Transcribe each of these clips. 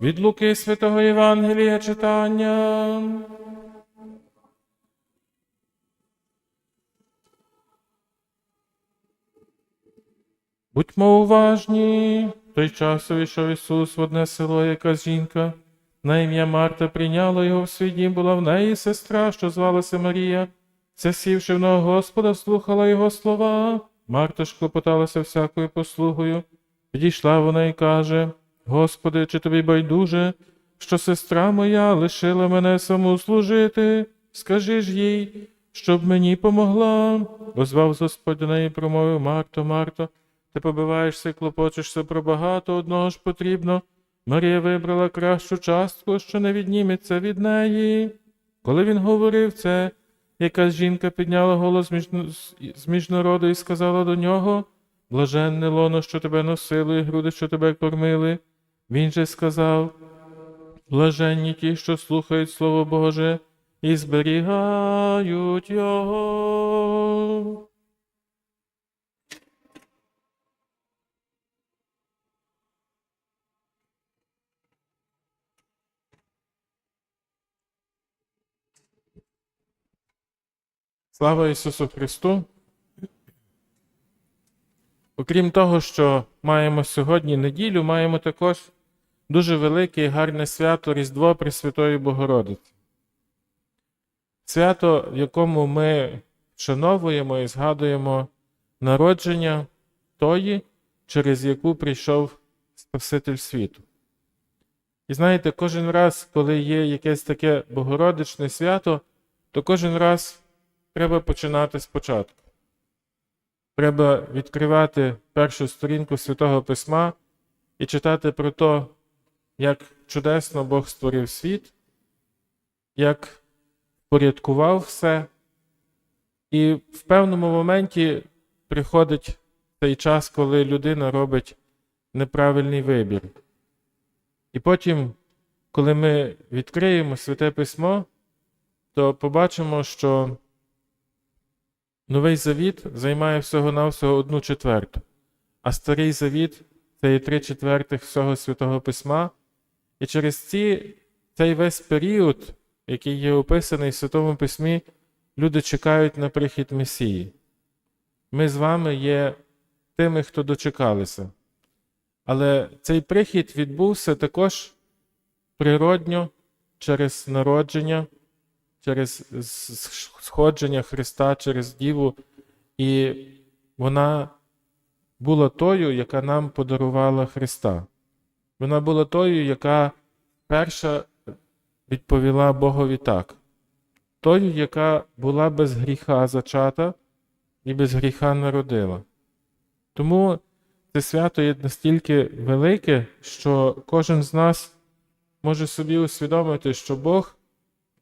Від Луки Святого Євангелія читання. Будьмо уважні. В той час увійшов Ісус в одне село, яка жінка. На ім'я Марта прийняла його в свій дім, була в неї сестра, що звалася Марія. Це сівши в ногу Господа, слухала його слова. Марта ж клопоталася всякою послугою. Підійшла вона і каже: Господи, чи тобі байдуже, що сестра моя лишила мене саму служити? Скажи ж їй, щоб мені помогла. Озвав Господь до неї промовив Марто, Марто, ти побиваєшся і клопочешся про багато, одного ж потрібно. Марія вибрала кращу частку, що не відніметься від неї. Коли він говорив це, якась жінка підняла голос з між народу і сказала до нього Блаженне лоно, що тебе носило, і груди, що тебе кормили. Він же сказав Блаженні ті, що слухають Слово Боже і зберігають його. Слава Ісусу Христу! Окрім того, що маємо сьогодні неділю, маємо також дуже велике і гарне свято Різдво Пресвятої Богородиці. Свято, в якому ми вшановуємо і згадуємо народження тої, через яку прийшов Спаситель світу. І знаєте, кожен раз, коли є якесь таке богородичне свято, то кожен раз треба починати спочатку. Треба відкривати першу сторінку Святого Письма і читати про те, як чудесно Бог створив світ, як порядкував все. І в певному моменті приходить цей час, коли людина робить неправильний вибір. І потім, коли ми відкриємо Святе Письмо, то побачимо, що Новий Завіт займає всього-навсього одну четверту, а Старий Завіт це є три четвертих всього Святого Письма. І через ці, цей весь період, який є описаний в Святому Письмі, люди чекають на прихід Месії. Ми з вами є тими, хто дочекалися. Але цей прихід відбувся також природньо через народження через сходження Христа через Діву, і вона була тою, яка нам подарувала Христа. Вона була тою, яка перша відповіла Богові так, тою, яка була без гріха зачата і без гріха народила. Тому це свято є настільки велике, що кожен з нас може собі усвідомити, що Бог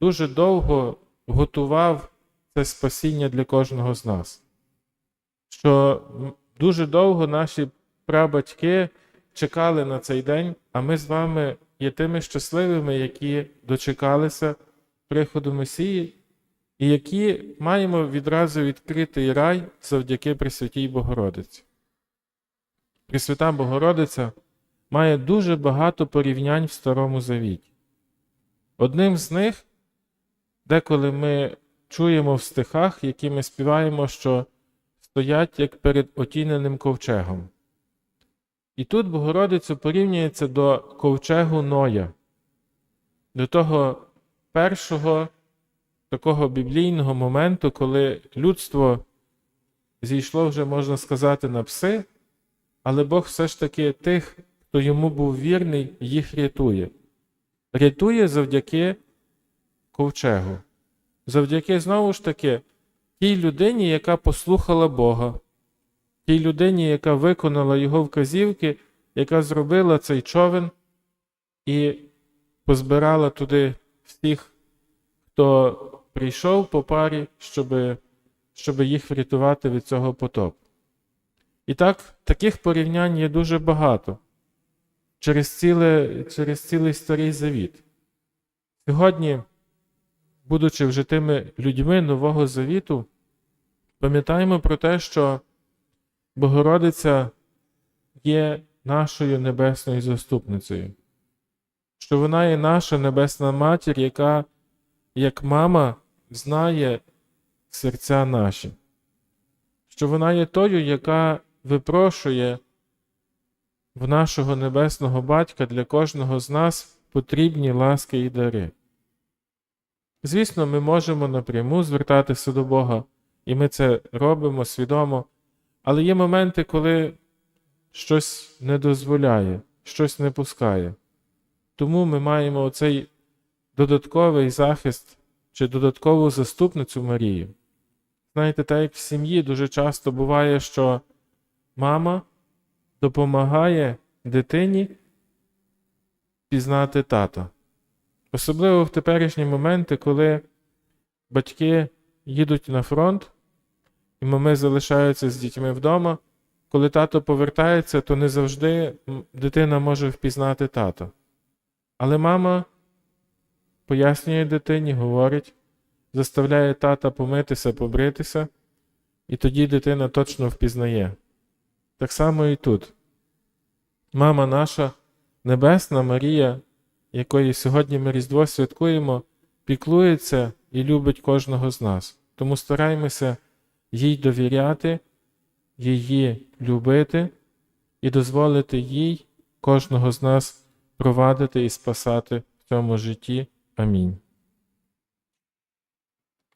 дуже довго готував це спасіння для кожного з нас. Що дуже довго наші прабатьки чекали на цей день, а ми з вами є тими щасливими, які дочекалися приходу Месії, і які маємо відразу відкритий рай завдяки Пресвятій Богородиці. Пресвята Богородиця має дуже багато порівнянь в Старому Завіті. Одним з них Деколи ми чуємо в стихах, які ми співаємо, що стоять як перед отіненим ковчегом. І тут Богородиця порівнюється до ковчегу Ноя, до того першого такого біблійного моменту, коли людство зійшло вже, можна сказати, на пси, але Бог все ж таки тих, хто йому був вірний, їх рятує. Рятує завдяки ковчегу. Завдяки знову ж таки тій людині, яка послухала Бога, тій людині, яка виконала Його вказівки, яка зробила цей човен і позбирала туди всіх, хто прийшов по парі, щоб, щоб їх врятувати від цього потопу. І так, таких порівнянь є дуже багато через, ціле, через цілий старий завіт. Сьогодні будучи вже тими людьми Нового Завіту, пам'ятаємо про те, що Богородиця є нашою небесною заступницею. що вона є наша небесна матір, яка, як мама, знає серця наші, що вона є тою, яка випрошує в нашого небесного батька для кожного з нас потрібні ласки і дари. Звісно, ми можемо напряму звертатися до Бога, і ми це робимо свідомо, але є моменти, коли щось не дозволяє, щось не пускає. Тому ми маємо оцей додатковий захист чи додаткову заступницю Марію. Знаєте, так як в сім'ї дуже часто буває, що мама допомагає дитині пізнати тата. Особливо в теперішні моменти, коли батьки їдуть на фронт, і мами залишаються з дітьми вдома. Коли тато повертається, то не завжди дитина може впізнати тата. Але мама пояснює дитині, говорить, заставляє тата помитися, побритися, і тоді дитина точно впізнає. Так само і тут. Мама наша, Небесна Марія, якої сьогодні ми Різдво святкуємо, піклується і любить кожного з нас. Тому стараймося їй довіряти, її любити і дозволити їй, кожного з нас, провадити і спасати в цьому житті. Амінь.